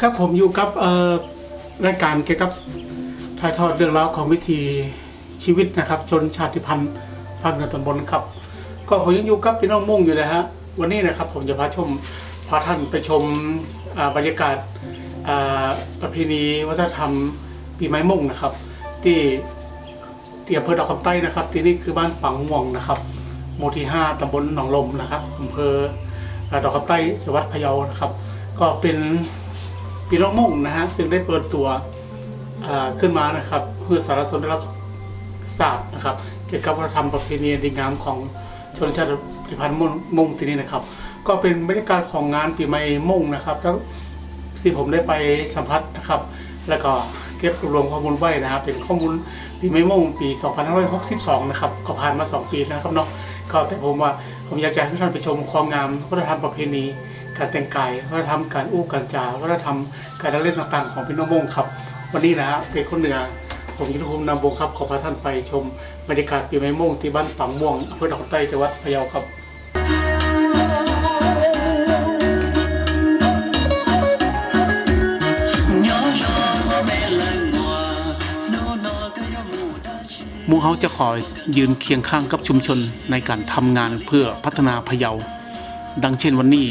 ครับผมอยู่กับรายการเกี่ยวกับถ่ายทอดเรื่องราวของวิถีชีวิตนะครับชนชาติพันธุ์ภาคเหนือตอนบนครับ ก็ผมยังอยู่กับพี่น้องมุ่งอยู่นะฮะวันนี้นะครับผมจะพาชมพาท่านไปชมบรรยากาศประเพณีวัฒนธรรมปีไม้มุ่งนะครับ ที่ที่อำเภอดอกคำใต้นะครับ ที่นี่คือบ้านปังม่วงนะครับหมู่ที่ 5ตำบลหนองลมนะครับอำเภอดอกคำใต้สวัสดิ์พะเยานะครับ ก็เป็น ปีน้องม่งนะฮะซึ่งได้เปิดตัวขึ้นมานะครับเพื่อสารสนได้รับทราบนะครับเกี่ยวกับวัฒนธรรมประเพณีดีงามของชนชาติพันธุ์ม่งที่นี่นะครับ ก็เป็นบรรยากาศของงานปีใหม่ม่งนะครับทั้งที่ผมได้ไปสัมผัสนะครับ แล้วก็เก็บรวมข้อมูลไว้นะครับ เป็นข้อมูลปีไม่ม่งปี 2562 นะครับก็ผ่านมา 2 ปีแล้วนะครับเนาะก็แต่ผมว่าผมอยากจะให้ท่านไปชมความงามวัฒนธรรมประเพณี การแต่งกายวัฒนธรรมการอู้การจาวัฒนธรรมการเล่นต่างๆ ของพี่น้องมงครับ วันนี้นะฮะเป็นคนเหนือผมยุทธภูมินำวงครับขอพาท่านไปชมบรรยากาศปีใหม่ม่งที่บ้านปังม่วงอำเภอดอกใต้จังหวัดพะเยาครับมูเฮาจะขอยยืนเคียงข้างกับชุมชนในการทำงานเพื่อพัฒนาพะเยา ดังเช่นวันนี้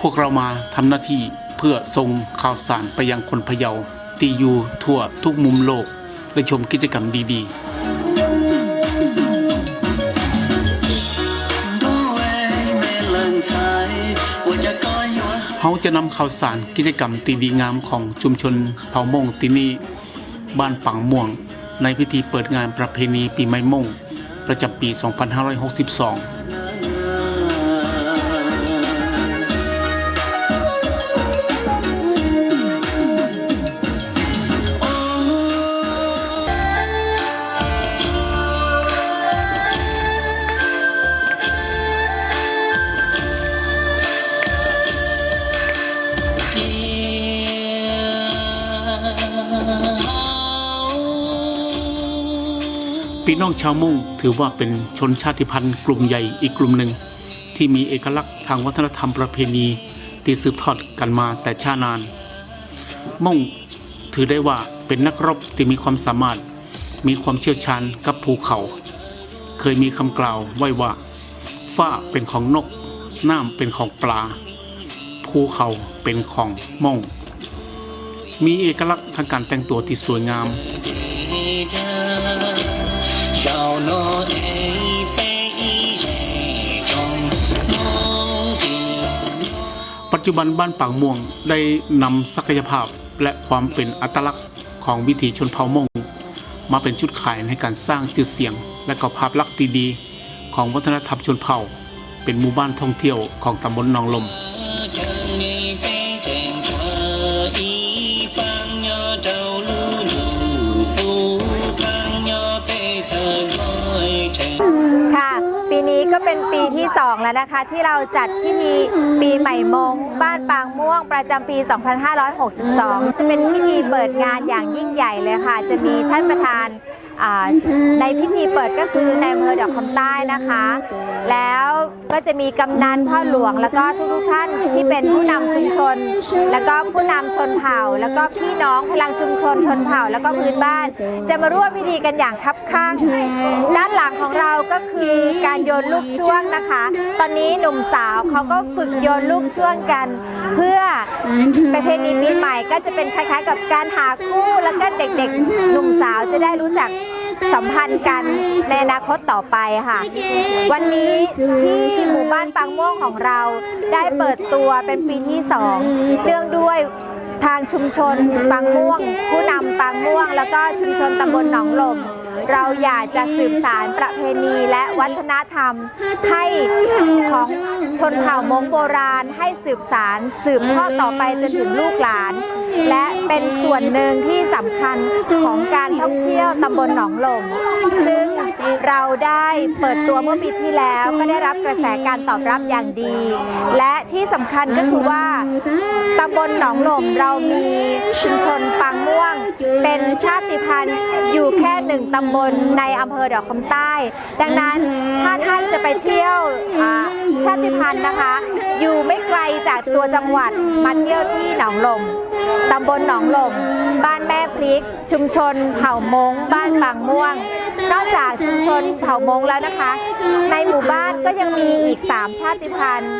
พวกเรามาทำหน้าที่เพื่อส่งข่าวสารไปยังคนพะเยาตีอยู่ทั่วทุกมุมโลก และชมกิจกรรมดีๆเฮาจะนำข่าวสารกิจกรรมตีดีงามของชุมชนเผ่ามงที่นี่บ้านปังม่วง ในพิธีเปิดงานประเพณีปีใหม่มงประจำปี 2562 พี่น้องชาวมุ่งถือว่าเป็นชนชาติพันธุ์กลุ่มใหญ่อีกกลุ่มหนึ่ง ที่มีเอกลักษณ์ทางวัฒนธรรมประเพณีที่สืบทอดกันมาแต่ช้านาน มุ่งถือได้ว่าเป็นนักรบที่มีความสามารถ มีความเชี่ยวชาญกับภูเขา เคยมีคำกล่าวไว้ว่าฟ้าเป็นของนก น้ำเป็นของปลา ภูเขาเป็นของม่ง มีเอกลักษณ์ทางการแต่งตัวที่สวยงาม 小诺爱被一种梦的 ปัจจุบันบ้านปางม่วงได้นำศักยภาพและความเป็นอัตลักษณ์ของวิถีชนเผ่ามง มาเป็นจุดขายในการสร้างชื่อเสียง และก็ภาพลักษณ์ดีๆของวัฒนธรรมชนเผ่า เป็นหมู่บ้านท่องเที่ยวของตำบลหนองลม ก็เป็นปีที่ 2 แล้วนะคะ ที่เราจัดพิธีปีใหม่มง บ้านปางม่วงประจำปี 2562 จะเป็นพิธีเปิดงานอย่างยิ่งใหญ่เลยค่ะ จะมีท่านประธานในพิธีเปิดก็คือในอำเภอดอกคำใต้นะคะ แล้วก็จะมีกำนันพ่อหลวง แล้วก็ทุกๆท่านที่เป็นผู้นำชุมชน แล้วก็ผู้นำชนเผ่า แล้วก็พี่น้องพลังชุมชนชนเผ่า แล้วก็พื้นบ้าน จะมาร่วมพิธีกันอย่างคับข้างด้านหลังของเราก็คือการโยนลูกช่วงนะคะ ตอนนี้หนุ่มสาวเขาก็ฝึกโยนลูกช่วงกัน เพื่อประเพณีปีใหม่ก็จะเป็นคล้ายๆ กับการหาคู่แล้วก็เด็กๆ หนุ่มสาวจะได้รู้จัก สัมพันธ์กันในอนาคตต่อไปค่ะ วันนี้ที่หมู่บ้านปางม่วงของเราได้เปิดตัวเป็นปีที่สองเรื่องด้วยทางชุมชนปางม่วง ผู้นำปางม่วง แล้วก็ชุมชนตำบลหนองลม เราอยากจะสืบสารประเพณีและวัฒนธรรมให้ของชนเผ่ามงโบราณ ให้สืบสารสืบทอดต่อไปจนถึงลูกหลาน และเป็นส่วนหนึ่งที่สำคัญของการท่องเที่ยวตำบลหนองลมซึ่ง เราได้เปิดตัวเมื่อปีที่แล้วก็ได้รับกระแสการตอบรับอย่างดี และที่สำคัญก็คือว่าตำบลหนองหล่มเรามีชุมชนปางม่วง เป็นชาติพันธุ์อยู่แค่หนึ่งตำบลในอำเภอดอกคำใต้ ดังนั้นถ้าท่านจะไปเที่ยวชาติพันธุ์นะคะ อยู่ไม่ไกลจากตัวจังหวัดมาเที่ยวที่หนองหล่มตำบลหนองหล่มบ้านแม่พริก ชุมชนเผ่ามงบ้านบางม่วง นอกจากชุมชนเผ่ามงแล้วนะคะ ในหมู่บ้านก็ยังมีอีก 3 ชาติพันธุ์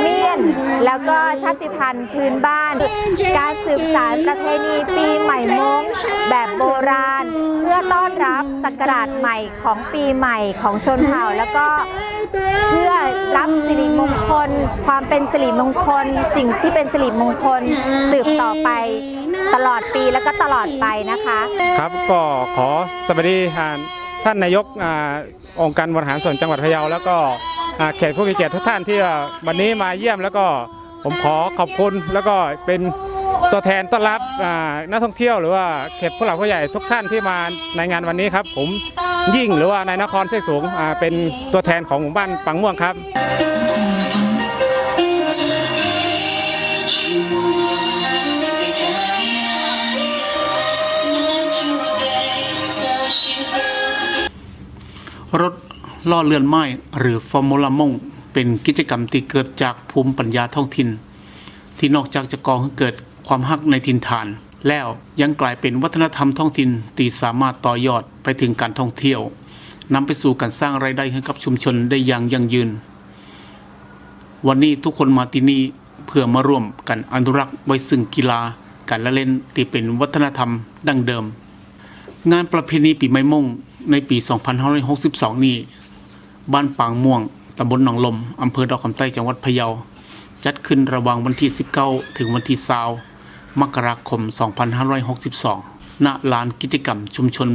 เมียน แล้วก็ชาติพันธุ์พื้นบ้าน การสืบสารประเพณีปีใหม่มงแบบโบราณ เพื่อต้อนรับศักราชใหม่ของปีใหม่ของชนเผ่าแล้วก็เพื่อรับสิริมงคล ความเป็นสิริมงคล สิ่งที่เป็นสิริมงคลสืบต่อไป ตลอดปีแล้วก็ตลอดไปนะคะ ครับก็ขอสวัสดีอ่าท่านนายกอองค์การบริหารส่วนจังหวัดพะเยาแล้วก็เขตผู้มีเกียรติทุกท่านที่วันนี้มาเยี่ยมแล้วก็ผมขอขอบคุณแล้วก็เป็นตัวแทนต้อนรับนักท่องเที่ยวหรือว่าเขตผู้หลักผู้ใหญ่ทุกท่านที่มาในงานวันนี้ครับ ผมยิ่งหรือว่านายนครเสกสูงเป็นตัวแทนของหมู่บ้านปังม่วงครับ รถล่อเรือนไม้หรือฟอร์มูลามงเป็นกิจกรรมที่เกิดจากภูมิปัญญาท้องถิ่น ที่นอกจากจะก่อให้เกิดความฮักในถิ่นฐาน แล้วยังกลายเป็นวัฒนธรรมท้องถิ่นที่สามารถต่อยอดไปถึงการท่องเที่ยวนำไปสู่การสร้างรายได้ให้กับชุมชนได้อย่างยั่งยืน วันนี้ทุกคนมาที่นี่เพื่อมาร่วมกันอนุรักษ์ไว้ซึ่งกีฬาการละเล่นที่เป็นวัฒนธรรมดั้งเดิม งานประเพณีปีใหม่มง ในปี 2562 นี้ บ้านปางม่วง ตำบลหนองลม อำเภอดอกคำใต้ จังหวัดพะเยา จัดขึ้นระหว่างวันที่ 19 ถึงวันที่20มกราคม 2562 ณ ลานกิจกรรมชุมชน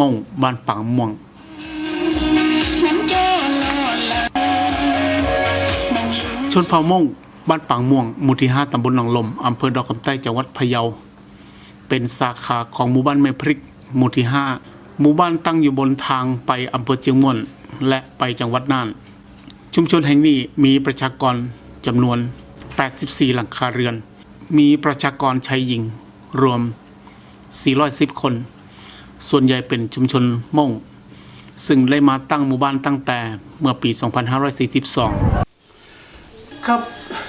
ม่งบ้านปางม่วงชนเผ่าม่งบ้านปางม่วง หมู่ที่ 5 ตำบลหนองลม อำเภอดอกคำใต้ จังหวัดพะเยา เป็นสาขาของหมู่บ้านแม่พริก หมู่ที่ 5 หมู่บ้านตั้งอยู่บนทางไปอำเภอเจียงม่วนและไปจังหวัดน่าน ชุมชนแห่งนี้มีประชากรจำนวน 84 หลังคาเรือน มีประชากรชายหญิงรวม 410 คน ส่วนใหญ่เป็นชุมชนม่งซึ่งได้มาตั้งหมู่บ้านตั้งแต่เมื่อปี 2542 ครับ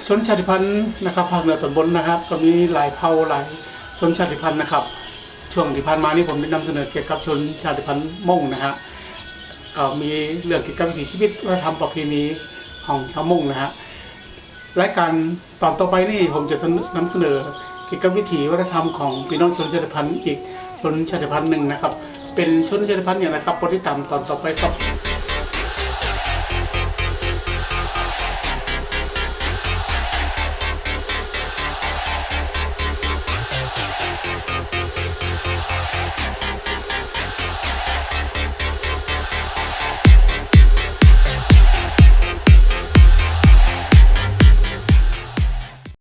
ชนชาติพันธุ์นะครับภาคเหนือตอนบนนะครับ ก็มีหลายเผ่าหลายชนชาติพันธุ์นะครับ ช่วงที่ผ่านมานี่ผมได้นำเสนอเกี่ยวกับชนชาติพันธุ์ม่งนะฮะก็มีเรื่องเกี่ยวกับวิถีชีวิตวัฒนธรรมประเพณีของชาวม่งนะฮะรายการตอนต่อไปนี่ผมจะนำเสนอเกี่ยวกับวิถีวัฒนธรรมของพี่น้องชนชาติพันธุ์อีกชนชาติพันธุ์หนึ่งนะครับ เป็นชนชาติพันธุ์อย่างนะครับโปรติตามตอนต่อไปครับ